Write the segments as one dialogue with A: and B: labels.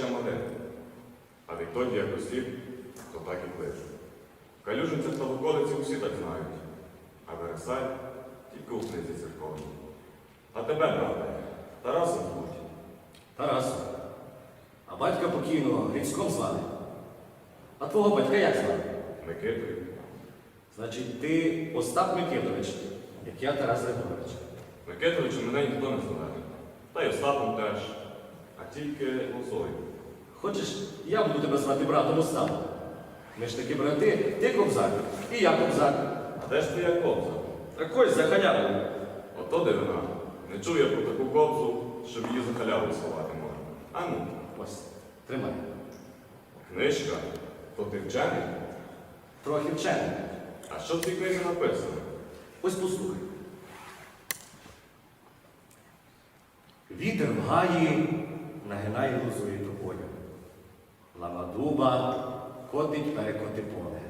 A: ще малих. А відтоді, як осіб, то так і кличуть. В та околиці усі так знають. А Вересай тільки у книзі церковній. А тебе, брате, Тарасом звуть.
B: Тарас. А батька покійного Грицьком звали. А твого батька як звали?
A: Микитою.
B: Значить, ти Остап Микитович, як я Тарас Григорович.
A: Микитовичем мене ніхто не зове. Та й Остапом теж. А тільки лозою.
B: Хочеш, я буду тебе звати братом Остапом? Ми ж таки брати, ти кобзар, і я кобзар.
A: А де ж твоя кобза?
B: Так ось за халявою.
A: Ото дивина. Не чув я про таку кобзу, щоб її за халяву сховати можна. А ну,
B: Ось, тримай.
A: книжка, то ти вчений?
B: Трохи вчений.
A: А що в цій книзі написано?
B: Ось послухай. Вітер в гаї нагинає лозою тобою. Лама дуба котить перекоти поле.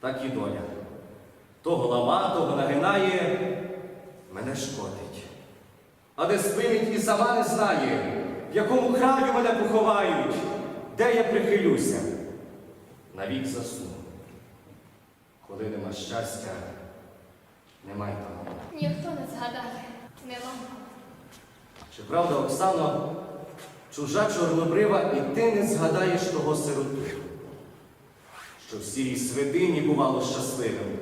B: Так і доля. Того лама, того нагинає, мене шкодить. А де спинить і сама не знає, в якому краю мене поховають, де я прихилюся. Навік засну. Коли нема щастя, немає того.
C: Ніхто не згадає, не вам.
B: Чи правда, Оксано, чужа чорнобрива, і ти не згадаєш того сироту, що в сірій святині бувало щасливим,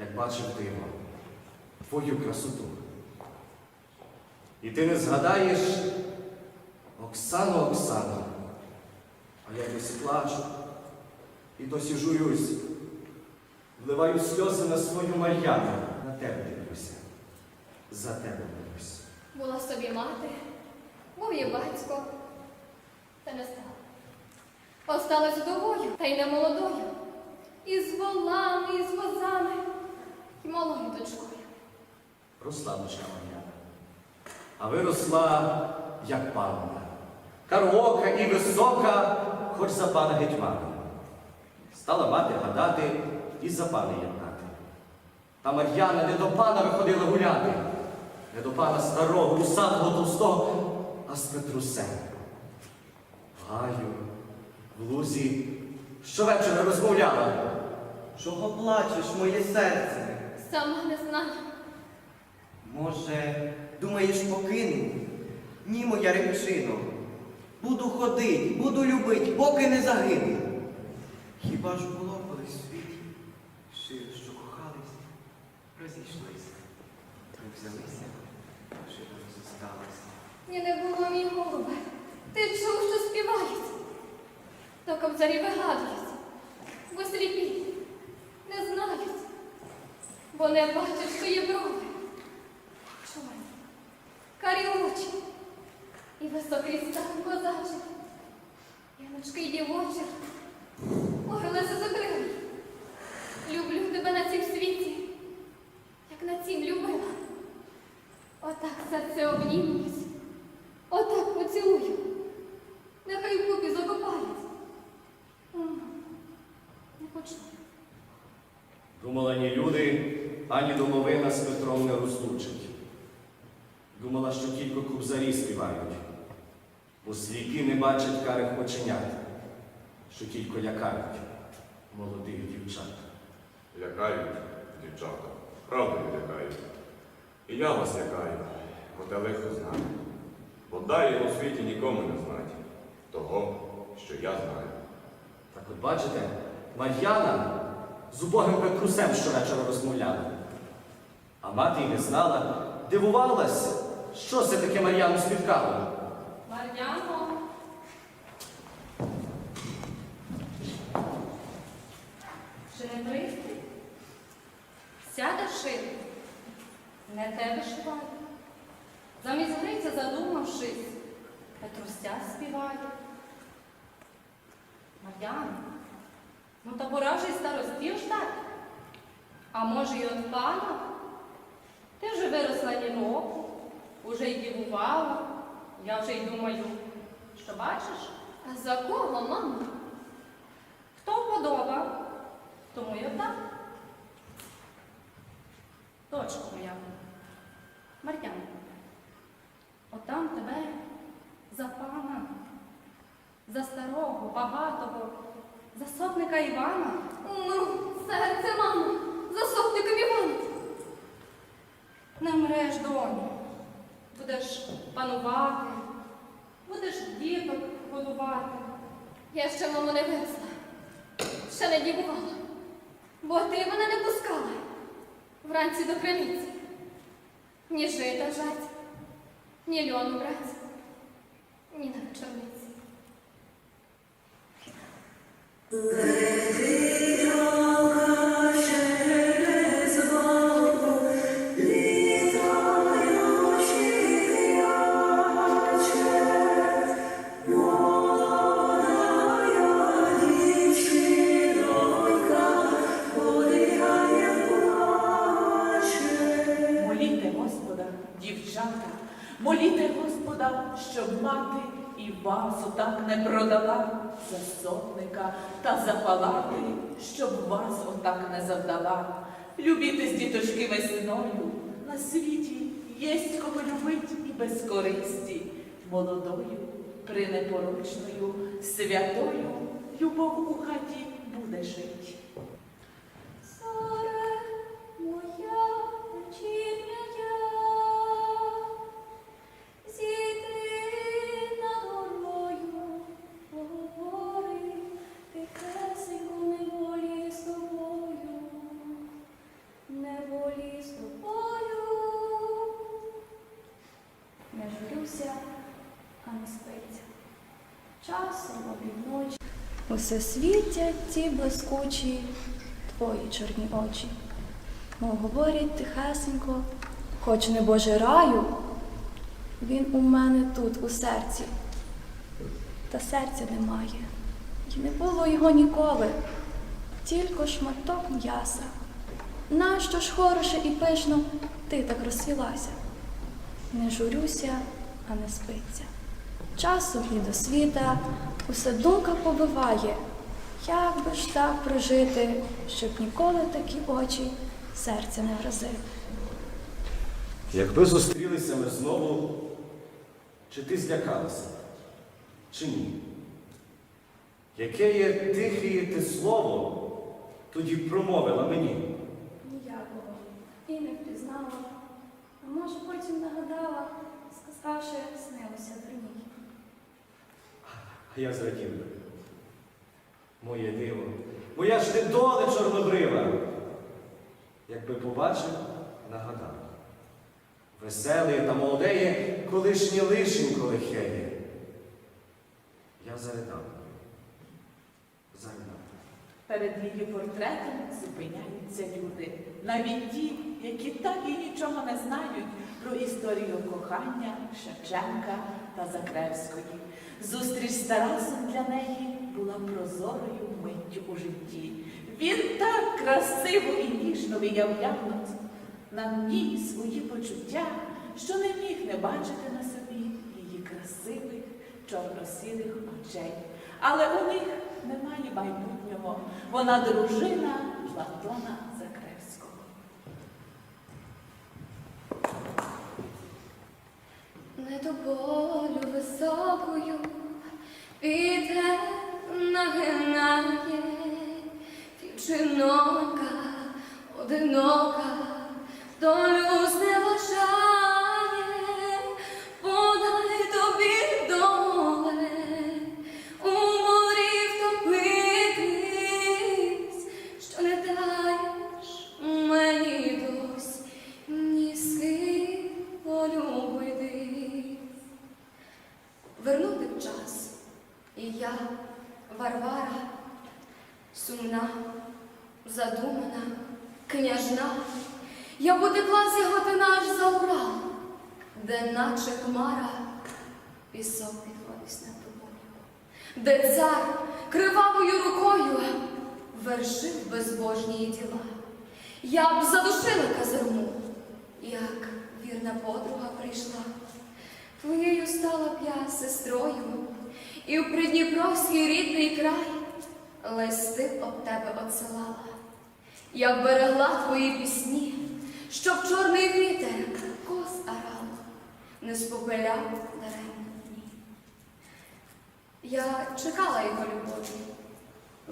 B: як бачив диво, твою красоту. І ти не згадаєш, Оксано, Оксано, а я досі плачу і досі журюсь, вливаю сльози на свою Мар'яну, на тебе дивлюся, за тебе дивлюсь.
C: Була собі мати, був є батько, та не стала. Осталась вдовою, та й не молодою. І з волами, і з возами, і малою дочкою.
B: Росла дочка Мар'яна. А виросла, як панна. Кароока і висока, хоч за пана гетьмана. Стала мати гадати і за пана єднати. Та Мар'яна не до пана виходила гуляти, не до пана старого, усатого товстого, а з Петрусем. Гаю, в лузі, щовечора розмовляла.
D: Чого плачеш, моє серце?
C: Сама не знаю.
D: Може, думаєш, покину? Ні, моя рибчино. Буду ходить, буду любить, поки не загину. Хіба ж було колись в світі? Шир, що кохались, розійшлися. Ми взялися, широ розосталися.
C: Ні, не було мій голубе. Ти чув, що співають. То кобзарі вигадують, бо сліпі, не знають, бо не бачать, що є брови. Чорні, карі очі і високий стан козачий. Яночки й дівочі, ой, закрили. Люблю тебе на цім світі, як на цім любила. Отак серце обнімусь, отак поцілую. Нехай в купі закопають. Не почну.
B: Думала, ні люди, ані домовина з Петром не розлучить. Думала, що тільки кубзарі співають, бо сліпі не бачать карих оченят, що тільки лякають молодих дівчат.
A: Лякають, дівчата. Правду лякають. І я вас лякаю, бо те лихо знаю. Бо дай його в світі нікому не знать. Того, що я знаю.
B: Так от бачите, Мар'яна з убогим Петрусем щовечора розмовляла. А мати й не знала, дивувалась, що це таке Мар'яну спіткало.
C: Мар'яно. Чи не пристрій? Сяде шити. Не тебе шиваю. Замість гриця задумавшись, Петруся співає. Мар'яно, ну та пора вже й старостів ждати. А може й от пана? Ти вже виросла ні року, уже й дивувала. Я вже й думаю, що бачиш? За кого, мама? Хто вподобав, тому й отак.
E: дочко моя. Мар'яна, отам тебе за пана, за старого, багатого, за сотника Івана.
F: Ну, серце, мамо, за сотником Івана.
E: Не мреш, доню. Будеш панувати, будеш діток годувати.
F: Я ще мамо не виросла, ще не дівувала, бо ти мене не пускала вранці до криниці. Ні жита жать, ні льону брать, ні на вечорниці.
G: Моліте щоб вас отак не завдала. Любітесь, діточки, весною, на світі єсть кого любить і без користі, молодою, принепорочною, святою, любов у хаті буде жить.
E: Усе світять ті блискучі твої чорні очі. Мов говорять тихесенько, хоч не Боже раю, він у мене тут, у серці. Та серця немає, і не було його ніколи, тільки шматок м'яса. Нащо ж хороше і пишно ти так розсвілася? Не журюся, а не спиться. До світа усе думка побиває, як би ж так прожити, щоб ніколи такі очі серця не вразили.
B: Якби зустрілися ми знову, чи ти злякалася, чи ні? Яке є тихе ти слово, тоді промовила мені.
E: Ніякого. І не впізнала. А може потім нагадала, сказавши, снилося дурній.
B: А я зрадів би. Моє диво, моя ж ти доле чорнобрива. Якби побачив, нагадав. Веселе та молодеє, колишнє лишенько лихеє. Я заридав. Заридав.
G: Перед її портретом зупиняються люди, навіть ті, які так і нічого не знають про історію кохання Шевченка та Закревської. Зустріч з Тарасом для неї була прозорою миттю у житті. Він так красиво і ніжно виявляв на ній свої почуття, що не міг не бачити на собі її красивих чорно-сірих очей. Але у них немає майбутнього. Вона дружина Платона
F: нагинає, дівчинока одинока, долю зневажає, сумна, задумана, княжна, я потекла сягати наш за Урал, де наче хмара пісок підводить над тобою, де цар кривавою рукою вершив безбожні діла. Я б задушила казарму, як вірна подруга прийшла. Твоєю стала б я сестрою, і в придніпровський рідний край листи об тебе отсилала. Я б берегла твої пісні, щоб чорний вітер кос арав, не спопиляв даремно дні. Я чекала його любові,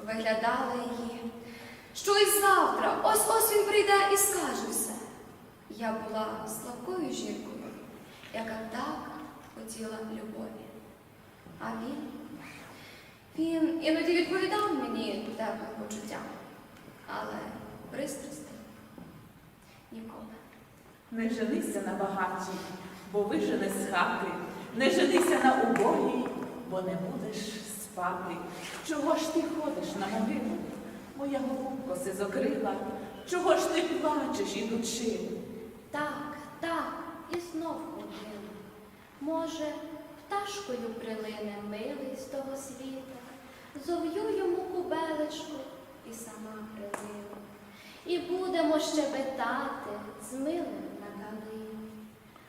F: виглядала її. Що й завтра, ось ось він прийде і скаже все. Я була слабкою жінкою, яка так хотіла любові. А він, він іноді відповідав мені теплим почуттям, але пристрасти ніколи.
G: Не женися на багатій, бо вижене з хати. Не женися на убогій, бо не будеш спати. Чого ж ти ходиш на могилу? Моя голубко сизокрила, чого ж ти плачеш, ідучи?
F: Так, так, і знов ходила. Може, пташкою прилине милий з того світа, зов'ю йому кубелечку і сама прилину. І будемо щебетати з милим на калині.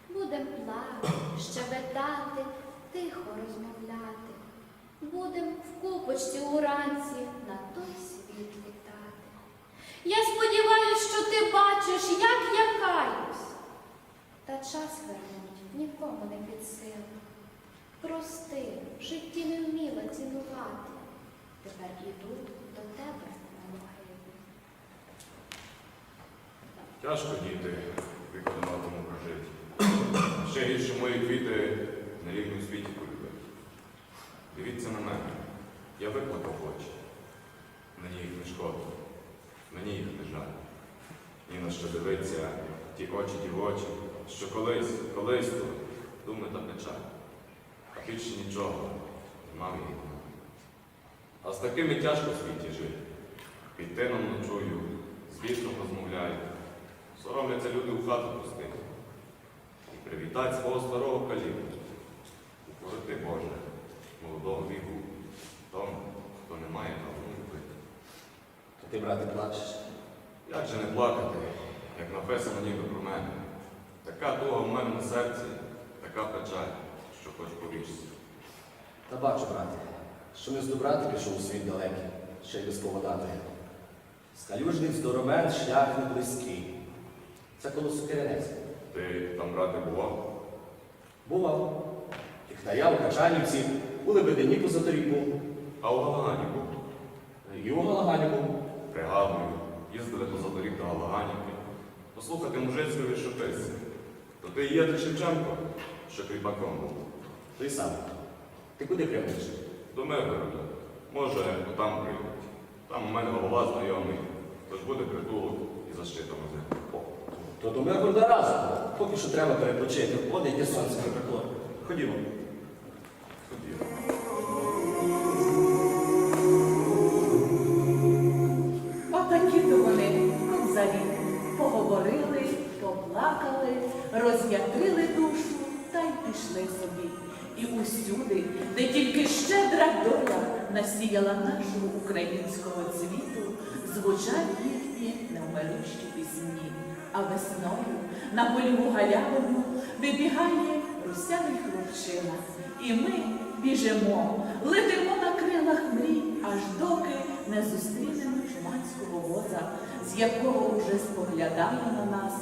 F: Будем плакати, щебетати, тихо розмовляти. Будем в купочці уранці на той світ літати. Я сподіваюсь, що ти бачиш, як я каюсь. Та час вернуть нікому не під силу. Прости, в житті не вміла цінувати. Тепер іду до тебе на.
A: Тяжко діти виконатому прожити. А Ще гірше мої квіти на рівному світі полюбити. Дивіться на мене. Я викликав очі. Мені їх не шкода. Мені їх не жаль. Ні на що дивиться ті очі, ті очі, що колись, колись то думи та печаль. А більше нічого, мав їх. А з такими тяжко в світі жити. Під тином ночую, з вітром розмовляю. Соромляться люди у хату пустити. І привітать свого старого каліку. Упороти Боже, молодого віку, тому, хто не має давно любити.
B: То ти, брате, плачеш.
A: Як же не плакати, як написано ніби про мене? Така туга в мене на серці, така печаль, що хоч повішся.
B: Та бачу, брате, що не з добра ти пішов у світ далекий, ще й без поводати. Скалюжний здоромен шлях не близький. Це коло сукеренець.
A: Ти там, брате, бував?
B: Бував. Тіхтаря у Качанівці, у Лебедині по Заторіку,
A: А у Галагані був?
B: і у Галагані був.
A: Пригадую, їздили поза доріг до Галаганівки, послухати мужицької лишописці. То ти є той Шевченко, що кріпаком був.
B: Той самий. Ти куди прямуєш?
A: До Миргорода. Може, там прийдуть. Там у мене голова знайомий, тож буде притулок і защита мене.
B: О, то до Миргорода разом. Поки що треба перепочити. От яке сонце припекло. Ходімо.
A: Ходімо.
G: Отакі то вони, кобзарі, поговорили, поплакали, роз'ятрили душу та й пішли собі. І усюди, де тільки щедра доля насіяла нашого українського цвіту, звучать їхні невмирущі пісні. А весною на польову галявину вибігає русявий хлопчина. І ми біжимо, летимо на крилах мрій, аж доки не зустрінемо чумацького воза, з якого уже споглядає на нас,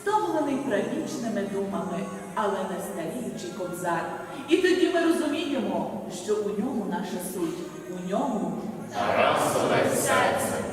G: стомлений правічними думами, але не старіючий кобзар. І тоді ми розуміємо, що у ньому наша суть, у ньому
B: Тарасове серце.